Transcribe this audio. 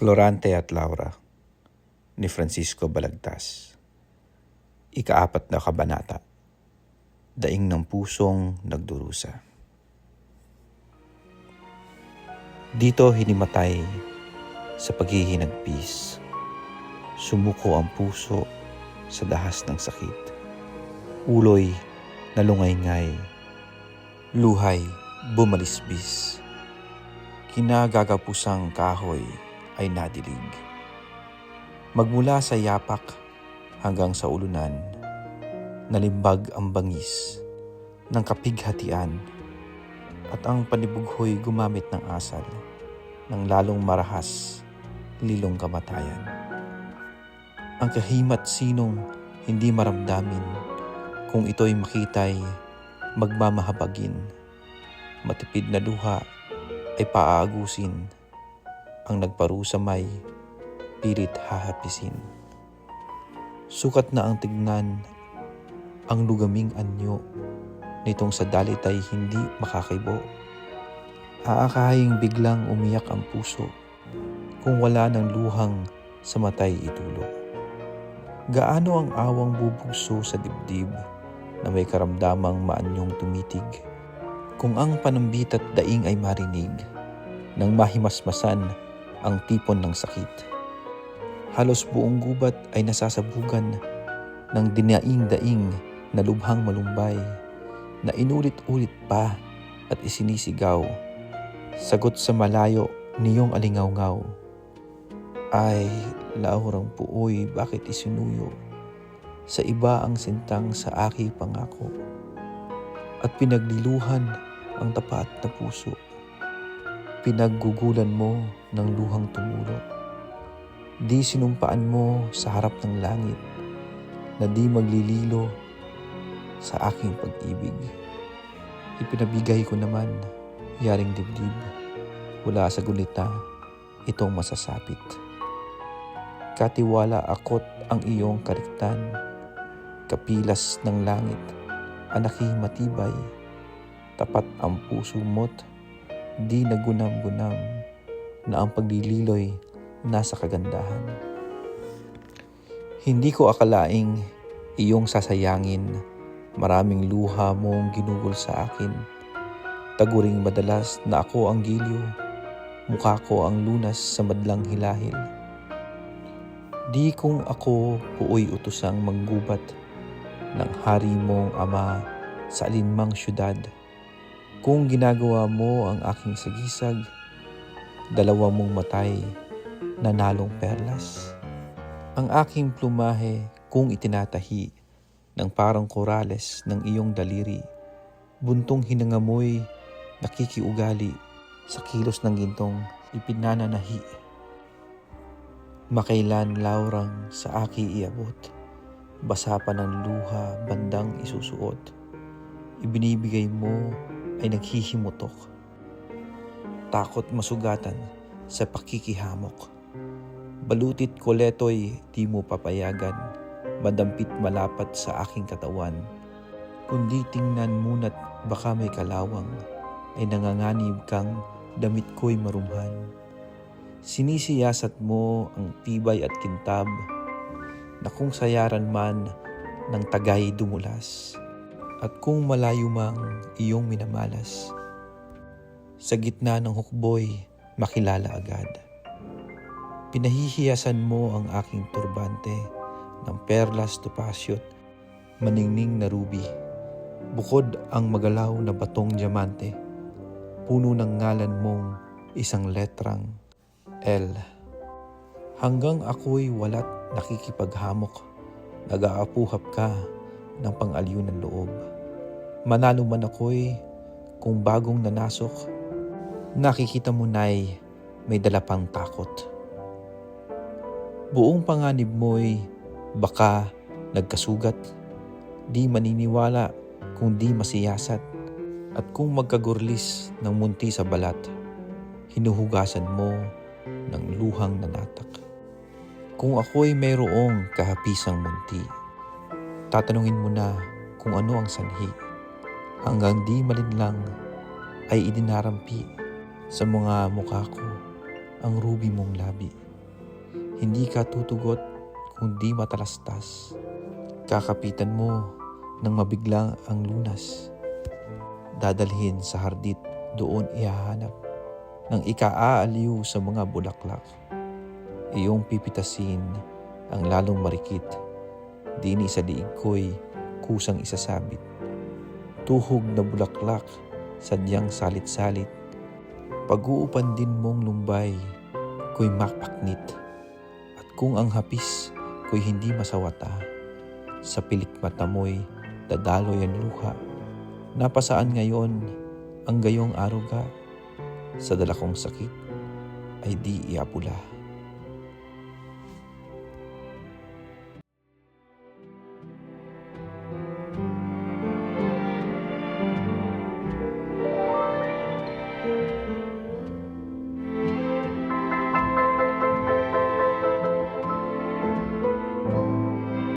Florante at Laura ni Francisco Balagtas. Ikaapat na kabanata. Daing ng pusong nagdurusa. Dito hinimatay sa paghihinagpis. Sumuko ang puso sa dahas ng sakit. Uloy na lungay-ngay Luhay bumalisbis Kinagagapusang kahoy ay nadilig. Magmula sa yapak hanggang sa ulunan, nalimbag ang bangis ng kapighatian at ang panibughoy gumamit ng asal ng lalong marahas lilong kamatayan. Ang kahimat sinong hindi maramdamin kung ito'y makitay magmamahabagin. Matipid na luha ay paaagusin ang nagparusa may pilit hahapisin. Sukat na ang tignan ang lugaming anyo nitong sa dalit ay hindi makakaibo. Aakahing biglang umiyak ang puso kung wala ng luhang sa matay itulo. Gaano ang awang bubugso sa dibdib na may karamdamang maanyong tumitig kung ang panambit at daing ay marinig nang mahimasmasan ang tipon ng sakit. Halos buong gubat ay nasasabugan ng dinaing-daing na lubhang malumbay na inulit-ulit pa at isinisigaw. Sagot sa malayo niyong alingaw-ngaw. Ay, laurang puoy, bakit isinuyo? Sa iba ang sintang sa aki pangako. At pinagliluhan ang tapat na puso. Pinaggugulan mo ng luhang tumulo. Di sinumpaan mo sa harap ng langit na di maglililo sa aking pag-ibig. Ipinabigay ko naman, yaring dibdib, wala sa gunita, itong masasapit. Katiwala akot ang iyong kariktan, kapilas ng langit, anaki matibay, tapat ang puso mo't di nagunam-gunam na ang paglililoy nasa kagandahan. Hindi ko akalaing iyong sasayangin maraming luha mong ginugol sa akin. Taguring madalas na ako ang gilyo, mukha ko ang lunas sa madlang hilahil. Di kung ako puoy utosang manggubat ng hari mong ama sa alinmang syudad kung ginagawa mo ang aking sagisag, dalawa mong matay, nanalong perlas. Ang aking plumahe kung itinatahi ng parang korales ng iyong daliri, buntong hinangamoy, nakikiugali sa kilos ng gintong ipinananahi. Makailan laurang sa aki iabot, basa pa ng luha bandang isusuot. Ibinibigay mo ay naghihimutok. Takot masugatan sa pakikihamok. Balutit koletoy di mo papayagan, madampit malapat sa aking katawan. Kundi tingnan muna't baka may kalawang, ay nanganganib kang damit ko'y marumhan. Sinisiyasat mo ang tibay at kintab, na kung sayaran man ng tagay dumulas at kung malayo mang iyong minamalas, sa gitna ng hukboy makilala agad. Pinahihiyasan mo ang aking turbante ng perlas tupasyot, maningning na ruby. Bukod ang magalaw na batong diamante, puno ng ngalan mong isang letrang L. Hanggang ako'y walat nakikipaghamok, nag-aapuhap ka ng pang-aliw ng loob. Manalo man ako'y kung bagong nanasok, nakikita mo na'y may dala pang takot. Buong panganib mo'y baka nagkasugat, di maniniwala kung di masiyasat, at kung magkagurlis ng munti sa balat, hinuhugasan mo ng luhang nanatak. Kung ako'y mayroong kahapisang munti, tatanungin mo na kung ano ang sanhi. Hanggang di malinlang ay idinarampi sa mga mukha ko ang ruby mong labi. Hindi ka tutugot kung di matalastas. Kakapitan mo nang mabiglang ang lunas. Dadalhin sa hardit doon ihahanap ng ikaaaliw sa mga bulaklak. Iyong pipitasin ang lalong marikit. Dini sa diig ko'y kusang isasabit. Tuhog na bulaklak, sadyang salit-salit. Pag-uupan din mong lumbay, ko'y makpaknit. At kung ang hapis ko'y hindi masawata, sa pilik mata mo'y dadaloy ang luha. Napasaan ngayon ang gayong aruga, sa dala kong sakit ay di iapula.